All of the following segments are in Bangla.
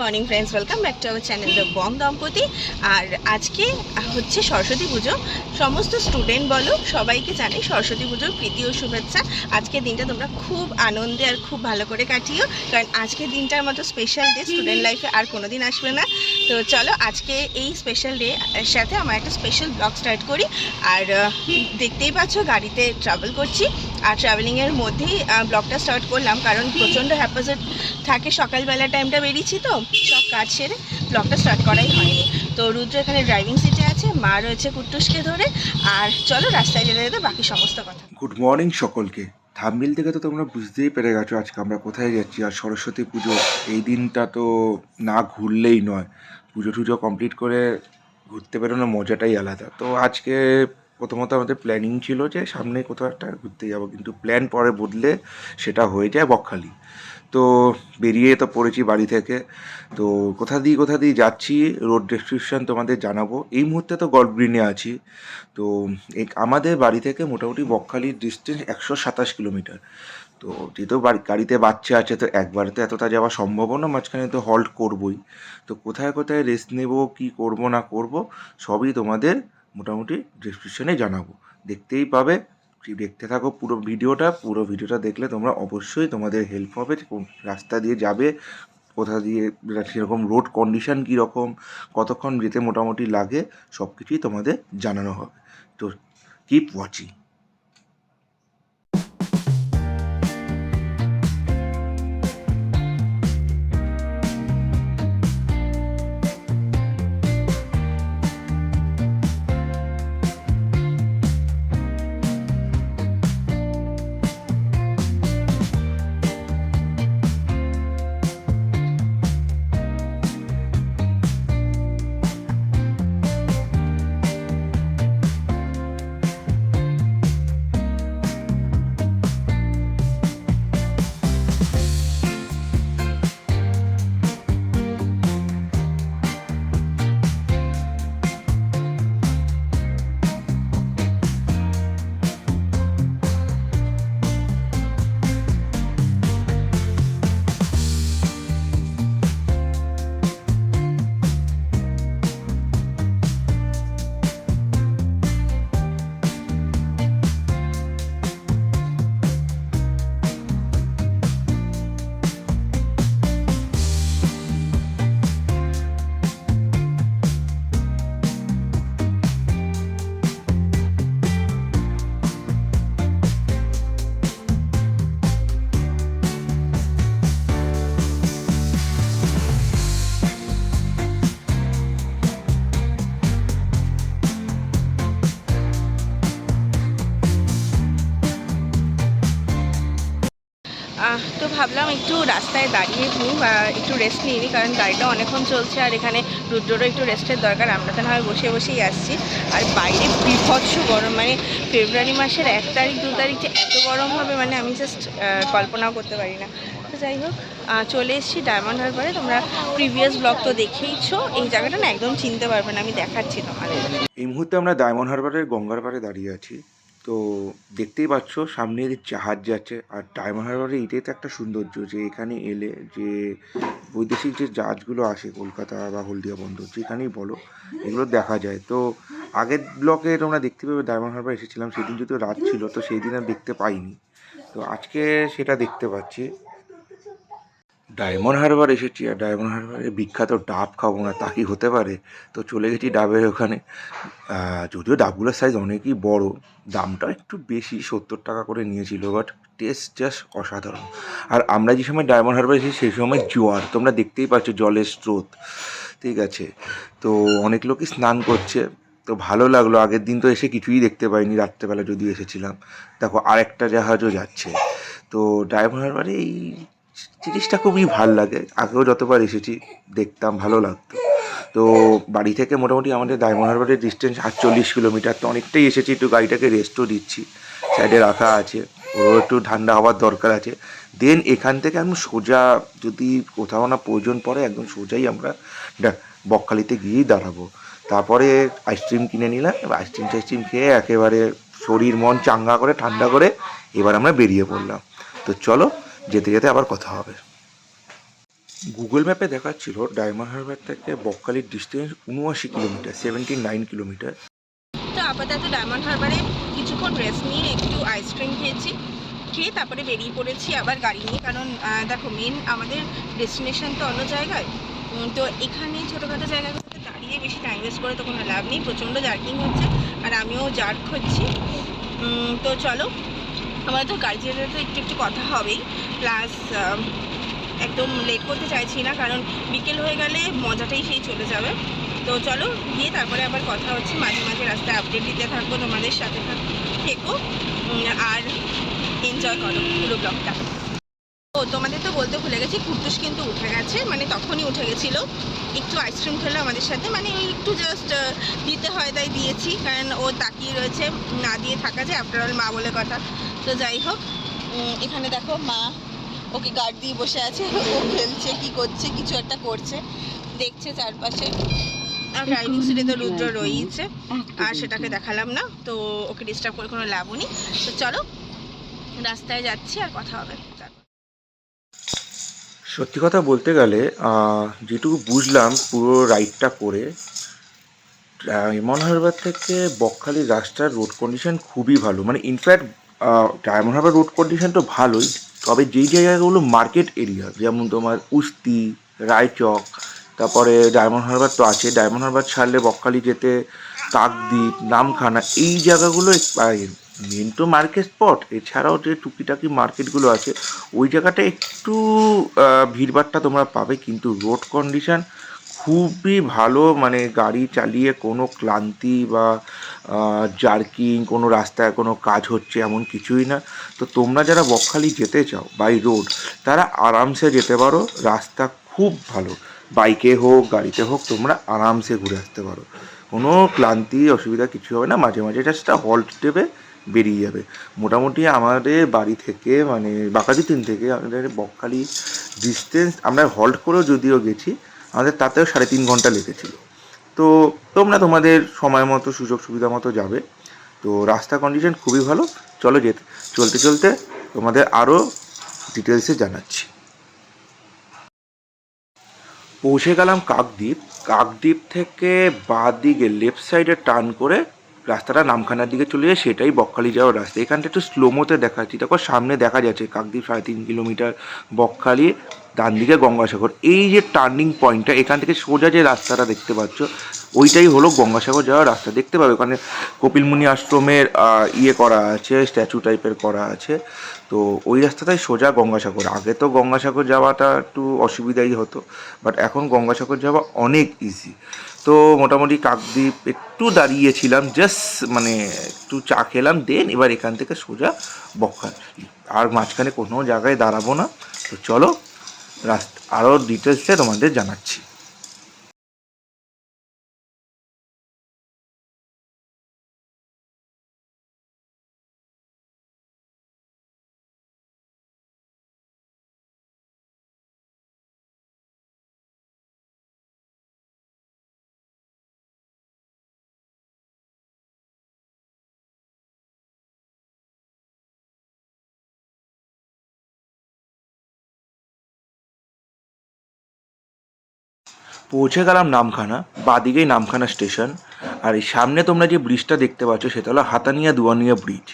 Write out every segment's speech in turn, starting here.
Morning friends welcome back to our channel the Bong দম্পতি আর আজকে হচ্ছে সরস্বতী পুজো। সমস্ত স্টুডেন্ট বলো, সবাইকে জানে সরস্বতী পুজোর প্রীতি ও শুভেচ্ছা। আজকের দিনটা তোমরা খুব আনন্দে আর খুব ভালো করে কাটিও। কারণ আজকের দিনটার মতো স্পেশাল ডে স্টুডেন্ট লাইফে আর কোনো দিন আসবে না। তো চলো, আজকে এই স্পেশাল ডে সাথে আমার একটা স্পেশাল ব্লগ স্টার্ট করি। আর দেখতেই পাচ্ছ, গাড়িতে ট্রাভেল করছি। আর ট্রাভেলিংয়ের মধ্যেই ব্লগটা স্টার্ট করলাম। কারণ প্রচণ্ড হ্যাপাজেট থাকে, সকালবেলা টাইমটা বেরিয়েছি তো, সব কাজ সেরে ব্লগটা স্টার্ট করাই হয়নি। তো রুদ্র এখানে ড্রাইভিং সিটে আছে, মা রয়েছে কুট্টুসকে ধরে, আর চলো রাস্তায় যেতে যেতে বাকি সমস্ত কথা। গুড মর্নিং সকলকে। থামবিল থেকে তো তোমরা বুঝতেই পেরে গেছো আজকে আমরা কোথায় যাচ্ছি, আর সরস্বতী পুজো এই দিনটা তো না ঘুরলেই নয়। পুজো টুজো কমপ্লিট করে ঘুরতে বেরোনোর মজাটাই আলাদা। তো আজকে প্রথমত আমাদের প্ল্যানিং ছিল যে সামনে কোথাও একটা ঘুরতে যাব, কিন্তু প্ল্যান পরে বদলে সেটা হয়ে যায় বকখালি। তো বেরিয়ে তো পড়েছি বাড়ি থেকে। তো কোথা দিয়ে কোথা দিয়ে যাচ্ছি রোড ডেসক্রিপশন তোমাদের জানাব। এই মুহূর্তে তো গল্ফ গ্রিনে আছি। তো এই আমাদের বাড়ি থেকে মোটামুটি বকখালির ডিস্টেন্স একশো সাতাশ কিলোমিটার। তো যেহেতু বাড়ি, গাড়িতে বাচ্চা আছে, তো একবারে তো এতটা যাওয়া সম্ভবও না, মাঝখানে তো হল্ট করবই। তো কোথায় কোথায় রেস্ট নেব, কি করব না করব, সবই তোমাদের মোটামুটি ডিসক্রিপশনে জানাব। দেখতেই পাবে দেখতে থাকো পুরো ভিডিওটা পুরো ভিডিওটা দেখলে তোমরা অবশ্যই তোমাদের হেল্প হবে রাস্তা দিয়ে যাবে, কোথা দিয়ে সেরকম রোড কন্ডিশান কীরকম, কতক্ষণ যেতে মোটামুটি লাগে সব কিছুই তোমাদের জানানো হবে। তো কিপ ওয়াচিং তো ভাবলাম একটু রাস্তায় দাঁড়িয়ে নিই বা একটু রেস্ট নিয়ে নিই, কারণ গাড়িটা অনেকক্ষণ চলছে আর এখানে রুদ্ররও একটু রেস্টের দরকার। আমরা তো না হয় বসে বসেই আসছি। আর বাইরে বিভৎস গরম মানে ফেব্রুয়ারি মাসের এক তারিখ, দু তারিখ যে এত গরম হবে মানে আমি জাস্ট কল্পনাও করতে পারি না। তো যাই হোক চলে এসেছি ডায়মন্ড হারবারে তোমরা প্রিভিয়াস ব্লগ তো দেখেইছো। এই জায়গাটা না একদম চিনতে পারবে না, আমি দেখাচ্ছি তোমাদের। এই মুহূর্তে আমরা ডায়মন্ড হারবারের গঙ্গার পাড়ে দাঁড়িয়ে আছি। তো দেখতেই পাচ্ছ, সামনে যে জাহাজ যাচ্ছে। আর ডায়মন্ড হারবারে এটাই তো একটা সৌন্দর্য যে এখানে এলে যে বৈদেশিক যে জাহাজগুলো আসে কলকাতা বা হলদিয়া বন্দর, যেখানেই বলো, এগুলো দেখা যায়। তো আগের ব্লকে তোমরা দেখতে পাবে ডায়মন্ড হারবার এসেছিলাম, সেদিন যদিও রাত ছিল, তো সেই দিন আর দেখতে পাইনি। তো আজকে সেটা দেখতে পাচ্ছি। ডায়মন্ড হারবার এসেছি আর ডায়মন্ড হারবারে বিখ্যাত ডাব খাব না, তা কি হতে পারে? তো চলে গেছি ডাবের ওখানে। যদিও ডাবগুলোর সাইজ অনেকই বড় দামটা একটু বেশি, সত্তর টাকা করে নিয়েছিল বাট টেস্ট জাস্ট অসাধারণ। আর আমরা যে সময় ডায়মন্ড হারবার এসেছি, সেই সময় জোয়ার, তোমরা দেখতেই পাচ্ছ জলের স্রোত, ঠিক আছে? তো অনেক লোকই স্নান করছে, তো ভালো লাগল, আগের দিন তো এসে কিছুই দেখতে পাইনি, রাত্রেবেলা যদিও এসেছিলাম। দেখো, আরেকটা জাহাজও যাচ্ছে। তো ডায়মন্ড হারবারে এই জিনিসটা খুবই ভালো লাগে। আগেও যতবার এসেছি, দেখতাম, ভালো লাগতো। তো বাড়ি থেকে মোটামুটি আমাদের ডায়মন্ড হারবারের ডিস্টেন্স আটচল্লিশ কিলোমিটার, তো অনেকটাই এসেছি, একটু গাড়িটাকে রেস্টও দিচ্ছি। সাইডে রাখা আছে, ওরও একটু ঠান্ডা হওয়ার দরকার আছে। দেন এখান থেকে আমি সোজা, যদি কোথাও না প্রয়োজন পড়ে, একদম সোজাই আমরা বকখালিতে গিয়েই দাঁড়াবো। তারপরে আইসক্রিম কিনে নিলাম আইসক্রিম টাইসক্রিম খেয়ে একেবারে শরীর, মন চাঙ্গা করে, ঠান্ডা করে, এবার আমরা বেরিয়ে পড়লাম। তো চলো যেতে যেতে আবার কথা হবে। গুগল ম্যাপে দেখাচ্ছিল ডায়মন্ড হারবার থেকে বকখালির ডিস্টেন্স উনআশি কিলোমিটার সেভেন্টি নাইন কিলোমিটার তো আপাতত ডায়মন্ড হারবারে কিছুক্ষণ রেস্ট নিয়ে একটু আইসক্রিম খেয়েছি খেয়ে তারপরে বেরিয়ে পড়েছি আবার গাড়ি নিয়ে। কারণ দেখো মেন আমাদের ডেস্টিনেশন তো অন্য জায়গায়। তো এখানে ছোটোখাটো জায়গাগুলোতে দাঁড়িয়ে বেশি টাইম ওয়েস্ট করে তো কোনো লাভ নেই প্রচণ্ড জার্কিং হচ্ছে। আর আমিও জার্ক হচ্ছি তো চলো আমাদের যেতে তো একটু একটু কথা হবেই। প্লাস একদম লেট করতে চাইছি না, কারণ বিকেল হয়ে গেলে মজাটাই সেই চলে যাবে। তো চলো, গিয়ে তারপরে আবার কথা হচ্ছে। মাঝে মাঝে রাস্তায় আপডেট দিতে থাকব, তোমাদের সাথে থেকো আর এনজয় করো পুরো ব্লগটা ও, তোমাদের তো বলতে ভুলে গেছি কুটুস কিন্তু উঠে গেছে। মানে তখনই উঠে গেছিল। একটু আইসক্রিম খেলো আমাদের সাথে। মানে একটু জাস্ট দিতে হয় তাই দিয়েছি। কারণ ও তাকিয়ে রয়েছে, না দিয়ে থাকা যায়। আফটার অল মা বলে কথা। তো যাই হোক এখানে দেখো মা ওকে গার্ড দিয়ে বসে আছে ও খেলছে কি করছে কিছু একটা করছে দেখছে চারপাশে। আর ড্রাইভিং সিটে তো রুদ্র রয়েছে আর সেটাকে দেখালাম না তো ওকে ডিস্টার্ব করে কোনো লাভও নেই। তো চলো রাস্তায় যাচ্ছি আর কথা হবে। তারপর। সত্যি কথা বলতে গেলে যেটুকু বুঝলাম পুরো রাইডটা করে ডায়মন্ড হারবার থেকে বকখালির রাস্তার রোড কন্ডিশন খুবই ভালো। মানে in fact Diamond Harbour road condition তো ভালোই তবে যেই জায়গাগুলো মার্কেট এরিয়া যেমন তোমার উস্তি রায়চক তারপরে ডায়মন্ড হারবার তো আছে ডায়মন্ড হারবার ছাড়লে বকখালি যেতে কাকদ্বীপ নামখানা এই জায়গাগুলো মেন তো মার্কেট স্পট এছাড়াও যে টুকিটাকি মার্কেটগুলো আছে ওই জায়গাটা একটু আহ, ভিড়ভাট্টা তোমরা পাবে কিন্তু রোড কন্ডিশন খুবই ভালো মানে গাড়ি চালিয়ে কোনো ক্লান্তি বা জার্কিং, কোনো রাস্তায় কোনো কাজ হচ্ছে এমন কিছুই না। তো তোমরা যারা বকখালি যেতে চাও বাই রোড তারা আরামসে যেতে পারো, রাস্তা খুব ভালো। বাইকে হোক, গাড়িতে হোক, তোমরা আরামসে ঘুরে আসতে পারো। কোনো ক্লান্তি, অসুবিধা কিছু হবে না, মাঝে মাঝে জাস্ট হল্ট দেবে, বেরিয়ে যাবে। মোটামুটি আমাদের বাড়ি থেকে মানে বাঁকাদিতিন থেকে আমাদের বকখালি ডিস্টেন্স আমরা হল্ট করেও যদিও গেছি আমাদের তাতেও সাড়ে তিন ঘণ্টা লেগেছিল তো তোমরা তোমাদের সময় মতো, সুযোগ সুবিধা মতো যাবে। তো রাস্তা কন্ডিশন খুবই ভালো। চলো যেতে, চলতে চলতে তোমাদের আরও ডিটেলসে জানাচ্ছি। পৌঁছে গেলাম কাকদ্বীপ। কাকদ্বীপ থেকে বাঁ দিকে লেফট সাইডে টার্ন করে রাস্তাটা নামখানার দিকে চলে যায়, সেটাই বকখালি যাওয়ার রাস্তা। এখানটা একটু স্লোমোতে দেখাচ্ছি। দেখো, সামনে দেখা যাচ্ছে কাকদ্বীপ সাড়ে তিন কিলোমিটার বকখালি। ডান দিকে গঙ্গাসাগর। এই যে টার্নিং পয়েন্টটা এখান থেকে সোজা যে রাস্তাটা দেখতে পাচ্ছ, ওইটাই হলো গঙ্গাসাগর যাওয়ার রাস্তা। দেখতে পাবে, ওখানে কপিলমুনি আশ্রমের ইয়ে করা আছে স্ট্যাচু টাইপের করা আছে। তো ওই রাস্তাটাই সোজা গঙ্গাসাগর। আগে তো গঙ্গাসাগর যাওয়াটা একটু অসুবিধাই হতো বাট এখন গঙ্গাসাগর যাওয়া অনেক ইজি তো মোটামুটি কাকদ্বীপ, একটু দাঁড়িয়েছিলাম জাস্ট মানে একটু চা খেলাম দেন এবার এখান থেকে সোজা বকখালি আর মাঝখানে কোনো জায়গায় দাঁড়াবো না। তো চলো রাস্তা আরও ডিটেলসে তোমাদের জানাচ্ছি। পৌঁছে গেলাম নামখানা, বাদিকেই নামখানা স্টেশন। আর এই সামনে তোমরা যে ব্রিজটা দেখতে পাচ্ছ, সেটা হলো হাতানিয়া দুয়ানিয়া ব্রিজ।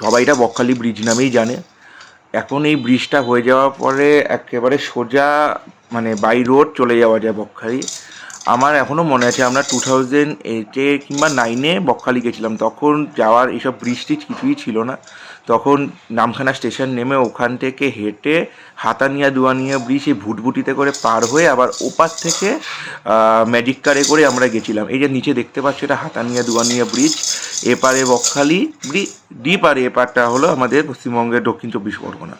সবাই এটা বকখালি ব্রিজ নামেই জানে। এখন এই ব্রিজটা হয়ে যাওয়ার পরে একেবারে সোজা মানে বাই রোড চলে যাওয়া যায় বকখালি। আমার এখনও মনে আছে, আমরা টু থাউজেন্ড এইটে কিংবা নাইনে বকখালি গেছিলাম তখন যাওয়ার এইসব টিজ কিছুই ছিল না। তখন নামখানা স্টেশন নেমে ওখান থেকে হেঁটে হাতানিয়া দুয়ানিয়া ব্রিজ এই ভুটভুটিতে করে পার হয়ে আবার ওপার থেকে ম্যাজিক কারে করে আমরা গেছিলাম। এই যে নিচে দেখতে পাচ্ছ, এটা হাতানিয়া দুয়ানিয়া ব্রিজ এপারে বকখালি ব্রিজ ডিপ আর এপারটা হলো আমাদের পশ্চিমবঙ্গের দক্ষিণ চব্বিশ পরগনা,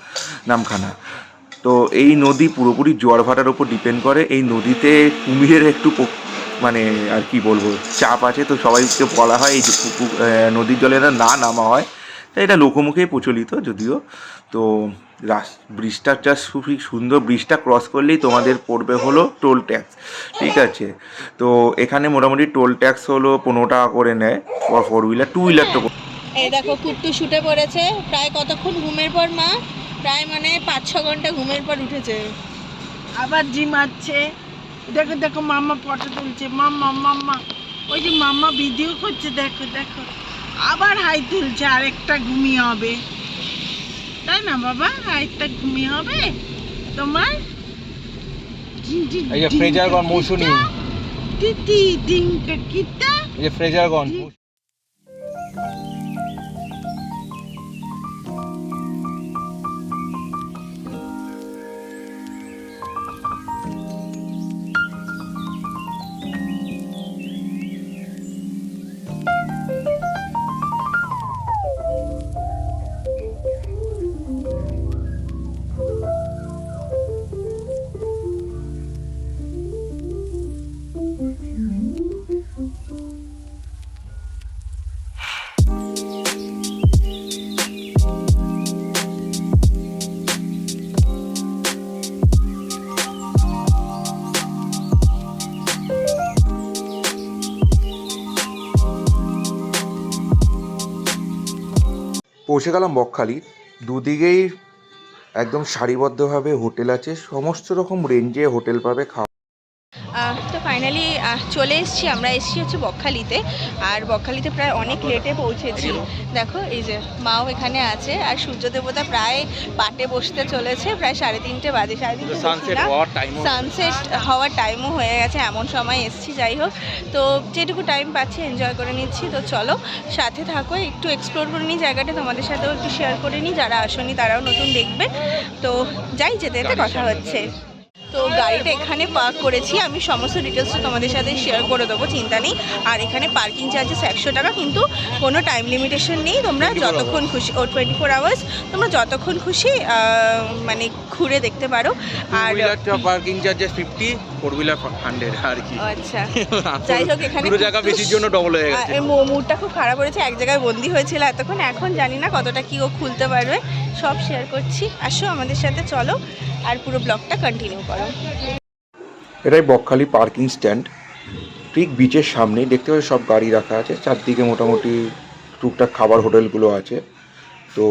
নামখানা। তো এই নদী পুরোপুরি জোয়ার ভাটার উপর ডিপেন্ড করে। এই নদীতে কুমিরের একটু মানে আর কি বলব, চাপ আছে তো সবাইকে বলা হয় এই যে নদীর জলে না নামা হয়। তো এটা লোকমুখেই প্রচলিত যদিও। তো ব্রিজটা জাস্ট খুবই সুন্দর, ব্রিজটা ক্রস করলেই তোমাদের পড়বে হলো টোল ট্যাক্স ঠিক আছে? তো এখানে মোটামুটি টোল ট্যাক্স হলো পনেরো টাকা করে নেয় ফোর হুইলার টু হুইলার তো এই দেখো, কুট্টু শুটে পড়েছে। প্রায় কতক্ষণ ঘুমের পর মা? প্রায় মানে পাঁচ ছ ঘণ্টা ঘুমের পর উঠেছে। আবার ঝিমাচ্ছে দেখো দেখো মাম্মা ফটো তুলছে। মাম্মা মাম্মা। ওই যে মাম্মা ভিডিও করছে দেখো দেখো। আবার হাই তুলছে আরেকটা ঘুমিয়ে হবে। তাই না বাবা? আরেকটা ঘুমিয়ে হবে? তোমার? এই যে ফ্রেজারগঞ্জ মৌসুমী। তিতি ডিঙ্কা কিতা? এই যে ফ্রেজারগঞ্জ পৌঁছে গেলাম বকখালি। দুদিকেই একদম সারিবদ্ধভাবে হোটেল আছে। সমস্ত রকম রেঞ্জে হোটেল পাবে খাওয়া। তো ফাইনালি চলে এসেছি আমরা এসেছি হচ্ছে বকখালিতে। আর বকখালিতে প্রায় অনেক লেটে পৌঁছেছি। দেখো এই যে মাও এখানে আছে আর সূর্য দেবতা প্রায় পাটে বসতে চলেছে প্রায় সাড়ে তিনটে বাজে সাড়ে তিনটে সানসেট হওয়ার সানসেট হওয়ার টাইমও হয়ে গেছে এমন সময় এসেছি যাই হোক। তো যেটুকু টাইম পাচ্ছি এনজয় করে নিচ্ছি। তো চলো সাথে থাকো একটু এক্সপ্লোর করে নিই জায়গাটা তোমাদের সাথেও একটু শেয়ার করে নিই। যারা আসনি তারাও নতুন দেখবে। তো যাই যেতে যেতে কথা হচ্ছে। তো গাড়িটা এখানে পার্ক করেছি। আমি সমস্ত ডিটেলসটা তোমাদের সাথে শেয়ার করে দেবো চিন্তা নেই। আর এখানে পার্কিং চার্জেস একশো টাকা কিন্তু কোনো টাইম লিমিটেশন নেই। তোমরা যতক্ষণ খুশি ও টোয়েন্টি ফোর আওয়ার্স তোমরা যতক্ষণ খুশি মানে ঘুরে দেখতে পারো। আর parking charges fifty four wheeler hundred আর কি। আচ্ছা। যাই হোক এখানে দুটো জায়গা বেশির জন্য ডবল হয়ে গেছে। মুডটা খুব খারাপ হয়েছে এক জায়গায় বন্দি হয়েছিল এতক্ষণ। এখন জানি না কতটা কি ও খুলতে পারবে। সব শেয়ার করছি। আসো আমাদের সাথে চলো। আর পুরো ব্লগটা কন্টিনিউ করো। এটাই বকখালি পার্কিং স্ট্যান্ড। ঠিক বিচের সামনেই দেখতে পাচ্ছি সব গাড়ি রাখা আছে। চারদিকে মোটামুটি টুকটাক খাবার হোটেলগুলো আছে। তো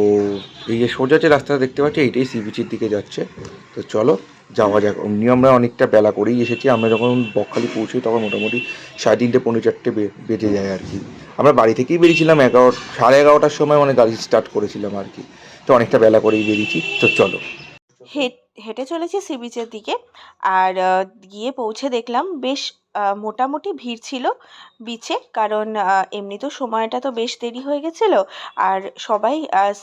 এই যে সোজা যে রাস্তাটা দেখতে পাচ্ছি, এইটাই সি বিচের দিকে যাচ্ছে। তো চলো, যাওয়া যাক। অমনি আমরা অনেকটা বেলা করেই এসেছি। আমরা যখন বকখালি পৌঁছই, তখন মোটামুটি সাড়ে তিনটে, পৌনে চারটে বেজে যায় আর কি। আমরা বাড়ি থেকেই বেরিয়েছিলাম এগারো, সাড়ে এগারোটার সময় মানে গাড়ি স্টার্ট করেছিলাম আর কি। তো অনেকটা বেলা করেই বেরিয়েছি। তো চলো। হেঁটে চলেছি সি বিচের দিকে। আর গিয়ে পৌঁছে দেখলাম বেশ মোটামুটি ভিড় ছিল বিচে কারণ আহ, এমনিতেও সময়টা তো বেশ দেরি হয়ে গেছিল। আর সবাই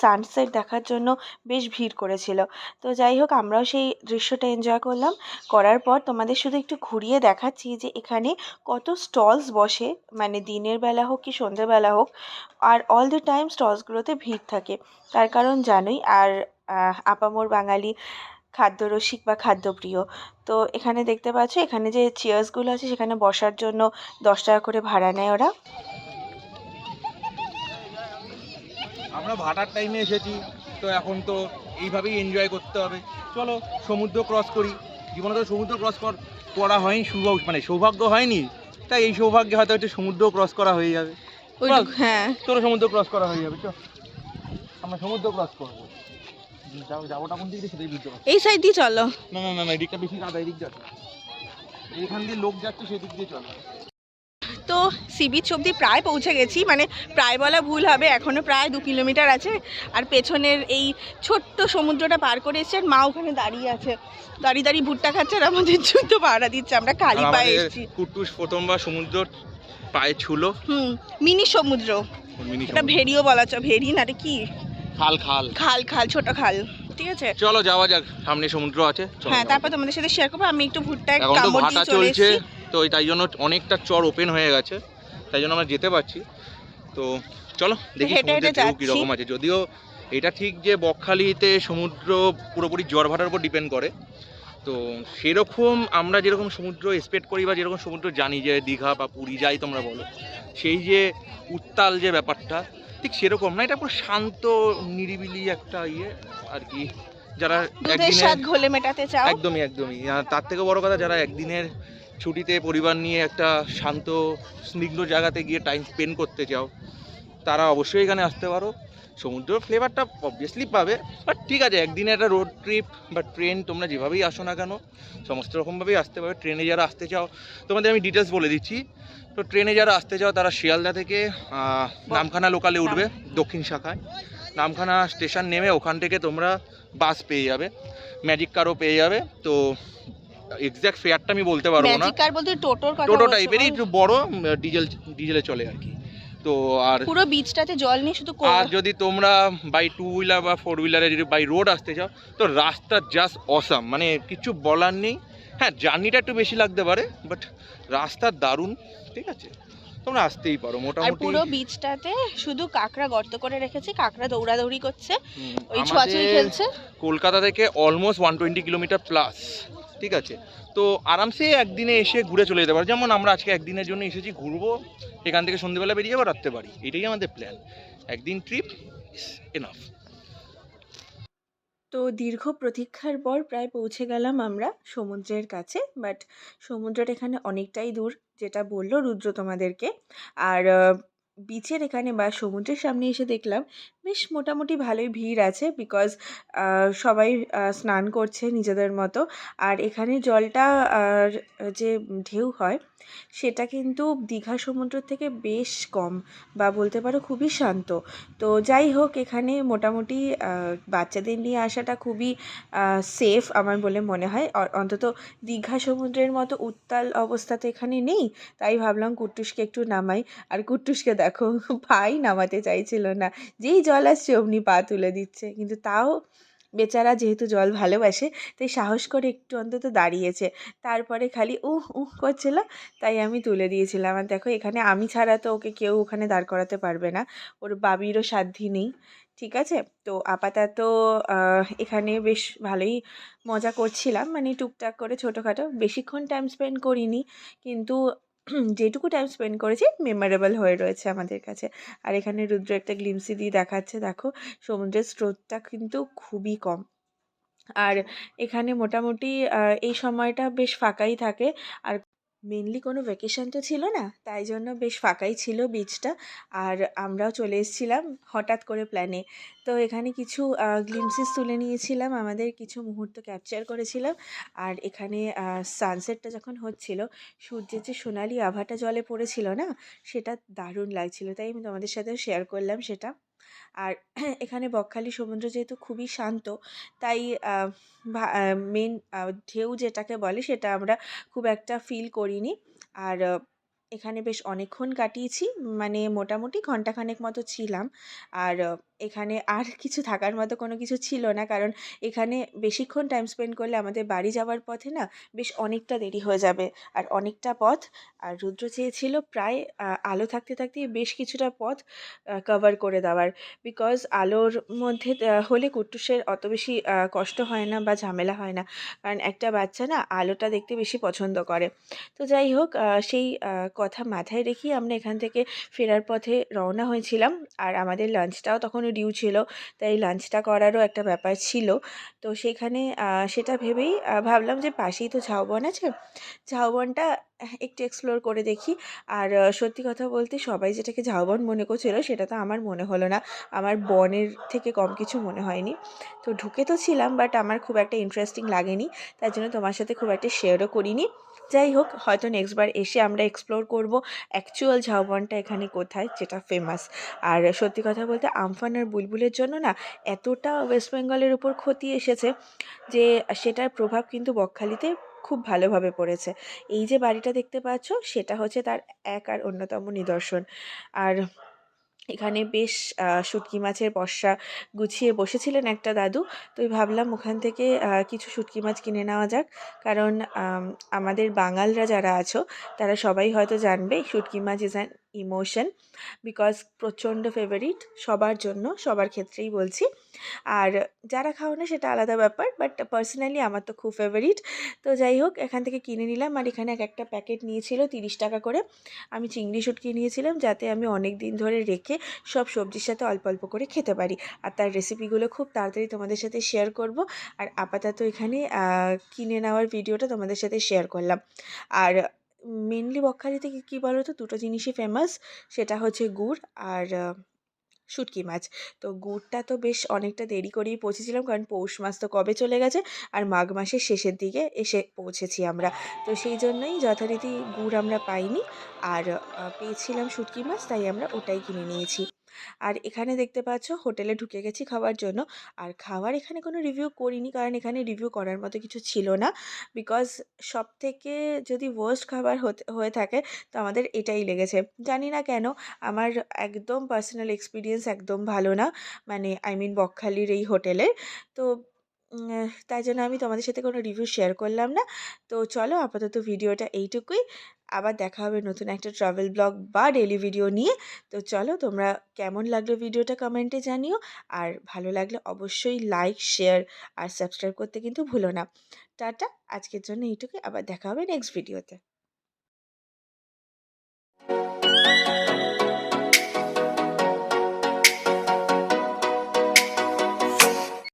সানসেট দেখার জন্য বেশ ভিড় করেছিল। তো যাই হোক আমরাও সেই দৃশ্যটা এনজয় করলাম। করার পর তোমাদের শুধু একটু ঘুরিয়ে দেখাচ্ছি যে এখানে কত স্টলস বসে। মানে দিনের বেলা হোক কি সন্ধ্যেবেলা হোক আর অল দ্য টাইম স্টলসগুলোতে ভিড় থাকে। তার কারণ জানোই। আর আপামোর বাঙালি খাদ্যরসিক বা খাদ্যপ্রিয়। তো এখানে দেখতে পাচ্ছ এখানে যে চেয়ার্সগুলো আছে সেখানে বসার জন্য দশ টাকা করে ভাড়া নেয় ওরা। আমরা ভাটার টাইমে এসেছি তো এখন তো এইভাবেই এনজয় করতে হবে। চলো সমুদ্র ক্রস করি। জীবনে তো সমুদ্র ক্রস করা হয়নি সৌভাগ্য মানে সৌভাগ্য হয়নি। তাই এই সৌভাগ্যে হয়তো একটু সমুদ্র ক্রস করা হয়ে যাবে। হ্যাঁ। তোর সমুদ্র ক্রস করা হয়ে যাবে চল। আমরা সমুদ্র ক্রস করব। যাবোটা কোন দিক দিয়ে সেটাই বুঝতে পারছি। এই সাইড দিয়ে চলো। না না না না এদিকটা বেশি কাদা এদিক যাচ্ছে এইখান দিয়ে লোক যাচ্ছে সেদিক দিয়ে চলো। তো সি বিচ অবধি প্রায় পৌঁছে গেছি মানে প্রায় বলা ভুল হবে এখনও প্রায় দু কিলোমিটার আছে আর পেছনের এই ছোট্ট সমুদ্রটা পার করে এসছে আর মা ওখানে দাঁড়িয়ে আছে। দাঁড়িয়ে দাঁড়িয়ে ভুট্টা খাচ্ছে আর আমাদের জুতো পাহারা দিচ্ছে আমরা খালি পায়ে এসেছি। কুটুস প্রথমবার সমুদ্র পায়ে ছুলো। হুম মিনি সমুদ্র। এটা ভেরিও বলা চ ভেরি না রে কি? খাল খাল। খাল খাল ছোট খাল। ঠিক আছে? চলো যাওয়া যাক। সামনে সমুদ্র আছে। হ্যাঁ তারপর তোমাদের সাথে শেয়ার করব। আমি একটু ভুট্টা এখন তো ভাটা চলছে তো তাই জন্য অনেকটা চর ওপেন হয়ে গেছে। তাই জন্য আমরা যেতে পারছি। তো চলো দেখি সমুদ্রের ঢেউ কীরকম আছে। যদিও এটা ঠিক যে বকখালিতে সমুদ্র পুরোপুরি জ্বর ভাটার উপর ডিপেন্ড করে। তো সেরকম আমরা যেরকম সমুদ্র এক্সপেক্ট করি বা যেরকম সমুদ্র জানি যে দীঘা বা পুরী যাই তোমরা বলো। সেই যে উত্তাল যে ব্যাপারটা ঠিক সেরকম না এটা পুরো শান্ত নিরিবিলি একটা ইয়ে আর কি। যারা দুধের একদিনে স্বাদ ঘোলে মেটাতে চাও? একদমই একদমই। তার থেকে বড় কথা যারা একদিনের ছুটিতে পরিবার নিয়ে একটা শান্ত স্নিগ্ধ জায়গাতে গিয়ে টাইম স্পেন্ড করতে চাও তারা অবশ্যই এখানে আসতে পারো। সমুদ্র ফ্লেভারটা অবভিয়াসলি পাবে বাট ঠিক আছে একদিনে একটা রোড ট্রিপ বা ট্রেন তোমরা যেভাবেই আসো না কেন সমস্ত রকমভাবেই আসতে পারবে। ট্রেনে যারা আসতে চাও তোমাদের আমি ডিটেলস বলে দিচ্ছি। তো ট্রেনে যারা আসতে চাও তারা শিয়ালদা থেকে নামখানা লোকালে উঠবে দক্ষিণ শাখায়। নামখানা স্টেশন নেমে ওখান থেকে তোমরা বাস পেয়ে যাবে ম্যাজিক কারও পেয়ে যাবে। তো এক্স্যাক্ট ফেয়ারটা আমি বলতে পারব না। টোটো? টাইপেরই একটু বড় ডিজেল ডিজেলে চলে আর কি। তো আর পুরো বিচটাতে জল নেই শুধু আর যদি তোমরা বাই টু হুইলার বা ফোর হুইলারে যদি বাই রোড আসতে চাও তো রাস্তা জাস্ট অসাম মানে কিছু বলার নেই। হ্যাঁ জার্নিটা একটু বেশি লাগতে পারে বাট রাস্তা দারুণ ঠিক আছে? তোমরা আসতেই পারো মোটামুটি পুরো বিচটাতে শুধু কাকড়া গর্ত করে রেখেছে কাকড়া দৌড়াদৌড়ি করছে। ওই ছোঁয়াছুঁই খেলছে। কলকাতা থেকে almost one twenty kilometre plus ঠিক আছে? তো আরামসে একদিনে এসে ঘুরে চলে যেতে পারো। যেমন আমরা আজকে একদিনের জন্য এসেছি, ঘুরবো, এখান থেকে সন্ধ্যেবেলা বেরিয়ে যাব রাখতে পারি এটাই আমাদের প্ল্যান একদিন ট্রিপ এনাফ তো দীর্ঘ প্রতীক্ষার পর প্রায় পৌঁছে গেলাম আমরা সমুদ্রের কাছে বাট সমুদ্রটা এখানে অনেকটাই দূর, যেটা বলল রুদ্র তোমাদেরকে। আর বিচের এখানে বা সমুদ্রের সামনে এসে দেখলাম বেশ মোটামুটি ভালোই ভিড় আছে বিকজ সবাই স্নান করছে নিজেদের মতো। আর এখানে জলটা যে ঢেউ হয়, সেটা কিন্তু দীঘা সমুদ্র থেকে বেশ কম বা বলতে পারো খুবই শান্ত। তো যাই হোক, এখানে মোটামুটি বাচ্চাদের নিয়ে আসাটা খুবই সেফ আমার বলে মনে হয়। অন্তত দীঘা সমুদ্রের মতো উত্তাল অবস্থা তো এখানে নেই, তাই ভাবলাম কুট্টুসকে একটু নামাই। আর কুট্টুসকে দেখো, ভাই নামাতে চাইছিল না। যেই জল আসছে অমনি পা তুলে দিচ্ছে। কিন্তু তাও বেচারা যেহেতু জল ভালোবাসে, তাই সাহস করে একটু অন্তত দাঁড়িয়েছে। তারপরে খালি উহ উহ করছিল, তাই আমি তুলে দিয়েছিলাম। আর দেখো, এখানে আমি ছাড়া তো ওকে কেউ ওখানে দাঁড় করাতে পারবে না। ওর বাবিরও সাধ্যি নেই, ঠিক আছে? তো আপাতত এখানে বেশ ভালোই মজা করছিলাম। মানে টুকটাক করে ছোটোখাটো। বেশিক্ষণ টাইম স্পেন্ড করিনি, কিন্তু যেটুকু টাইম স্পেন্ড করেছি মেমোরেবল হয়ে রয়েছে আমাদের কাছে। আর এখানে রুদ্র একটা গ্লিমসি দিয়ে দেখাচ্ছে, দেখো, সমুদ্রের স্রোতটা কিন্তু খুবই কম। আর এখানে মোটামুটি এই সময়টা বেশ ফাঁকাই থাকে। আর মেনলি কোনো ভ্যাকেশন তো ছিল না, তাই জন্য বেশ ফাঁকাই ছিল বিচটা আর আমরাও চলে এসেছিলাম হঠাৎ করে প্ল্যানে তো এখানে কিছু গ্লিমসেস তুলে নিয়েছিলাম, আমাদের কিছু মুহূর্ত ক্যাপচার করেছিলাম। আর এখানে সানসেটটা যখন হচ্ছিল, সূর্যের যে সোনালি আভাটা জলে পড়েছিল না, সেটা দারুণ লাগছিল। তাই আমি তোমাদের সাথেও শেয়ার করলাম সেটা। আর এখানে বকখালি সমুদ্র যেহেতু খুবই শান্ত, তাই মেন ঢেউ যেটাকে বলে সেটা আমরা খুব একটা ফিল করিনি। আর এখানে বেশ অনেকক্ষণ কাটিয়েছি মানে মোটামুটি ঘন্টাখানেক মতো ছিলাম। আর এখানে আর কিছু থাকার মতো কোনো কিছু ছিল না। কারণ এখানে বেশিক্ষণ টাইম স্পেন্ড করলে আমাদের বাড়ি যাওয়ার পথে না বেশ অনেকটা দেরি হয়ে যাবে। আর অনেকটা পথ। আর রুদ্র চেয়েছিল প্রায় আলো থাকতে থাকতেই বেশ কিছুটা পথ কভার করে দেওয়ার। বিকজ আলোর মধ্যে হলে কুট্টুসের অত বেশি কষ্ট হয় না বা ঝামেলা হয় না। কারণ একটা বাচ্চা না আলোটা দেখতে বেশি পছন্দ করে। তো যাই হোক সেই কথা মাথায় রেখেই আমরা এখান থেকে ফেরার পথে রওনা হয়েছিলাম। আর আমাদের লাঞ্চটাও তখনও ডিউ ছিল, তাই লাঞ্চটা করারও একটা ব্যাপার ছিল। তো সেখানে সেটা ভেবেই ভাবলাম যে পাশেই তো ঝাউবন আছে, ঝাউবনটা একটু এক্সপ্লোর করে দেখি। আর সত্যি কথা বলতে সবাই যেটাকে ঝাউবন মনে করছিল, সেটা তো আমার মনে হলো না। আমার বনের থেকে কম কিছু মনে হয়নি। তো ঢুকে তো ছিলাম বাট আমার খুব একটা ইন্টারেস্টিং লাগেনি, তার জন্য তোমার সাথে খুব একটা শেয়ারও করিনি। যাই হোক হয়তো নেক্সট বার এসে আমরা এক্সপ্লোর করব অ্যাকচুয়াল ঝাউবনটা এখানে কোথায়, যেটা ফেমাস আর সত্যি কথা বলতে, আমফান আর বুলবুলের জন্য না, এতটা ওয়েস্ট বেঙ্গলের উপর ক্ষতি এসেছে যে, সেটার প্রভাব কিন্তু বকখালিতে খুব ভালোভাবে পড়েছে। এই যে বাড়িটা দেখতে পাচ্ছ, সেটা হচ্ছে তার এক আর অন্যতম নিদর্শন। আর এখানে বেশ শুটকি মাছের বর্ষা গুছিয়ে বসেছিলেন একটা দাদু। তো ভাবলাম ওখান থেকে কিছু শুটকি মাছ কিনে নেওয়া যাক। কারণ আমাদের বাঙালরা যারা আছো, তারা সবাই হয়তো জানবে শুটকি মাছ ইজ অ্যান ইমোশন বিকজ প্রচণ্ড ফেভারিট সবার জন্য, সবার ক্ষেত্রেই বলছি। আর যারা খাও না সেটা আলাদা ব্যাপার বাট পার্সোনালি আমার তো খুব ফেভারিট তো যাই হোক, এখান থেকে কিনে নিলাম আর এখানে এক একটা প্যাকেট নিয়েছিল তিরিশ টাকা করে। আমি চিংড়ি শুটকি নিয়েছিলাম যাতে আমি অনেক দিন ধরে রেখে সব সবজির সাথে অল্প অল্প করে খেতে পারি। আর তার রেসিপিগুলো খুব তাড়াতাড়ি তোমাদের সাথে শেয়ার করব। আর আপাতত এখানে কিনে নেওয়ার ভিডিওটা তোমাদের সাথে শেয়ার করলাম। আর মেনলি বকখালিতে থেকে কী বলো তো দুটো জিনিসই ফেমাস সেটা হচ্ছে গুড় আর শুটকি মাছ। তো গুড়টা তো বেশ অনেকটা দেরি করেই পৌঁছেছিলাম, কারণ পৌষ মাছ তো কবে চলে গেছে, আর মাঘ মাসের শেষের দিকে এসে পৌঁছেছি আমরা। তো সেই জন্যই যথারীতি গুড় আমরা পাইনি, আর পেয়েছিলাম শুটকি মাছ, তাই আমরা ওটাই কিনে নিয়েছি। আর এখানে দেখতে পাচ্ছ হোটেলে ঢুকে গেছি খাওয়ার জন্য। আর খাওয়ার এখানে কোনো রিভিউ করিনি, কারণ এখানে রিভিউ করার মতো কিছু ছিল না। বিকজ সব থেকে যদি ওয়ার্স্ট খাবার হয়ে থাকে, তো আমাদের এটাই লেগেছে। জানি না কেন, আমার একদম পার্সোনাল এক্সপিরিয়েন্স একদম ভালো না। মানে আই মিন বকখালির এই হোটেলের তো তাই জন্য আমি তোমাদের সাথে কোনো রিভিউ শেয়ার করলাম না। তো চলো আপাতত ভিডিওটা এইটুকুই। আবার দেখা হবে নতুন একটা ট্রাভেল ব্লগ বা ডেলি ভিডিও নিয়ে। তো চলো তোমরা কেমন লাগল ভিডিওটা কমেন্টে জানিও। আর ভালো লাগলে অবশ্যই লাইক শেয়ার আর সাবস্ক্রাইব করতে কিন্তু ভুলো না। টাটা, আজকের জন্য এইটুকু আবার দেখা হবে নেক্সট ভিডিওতে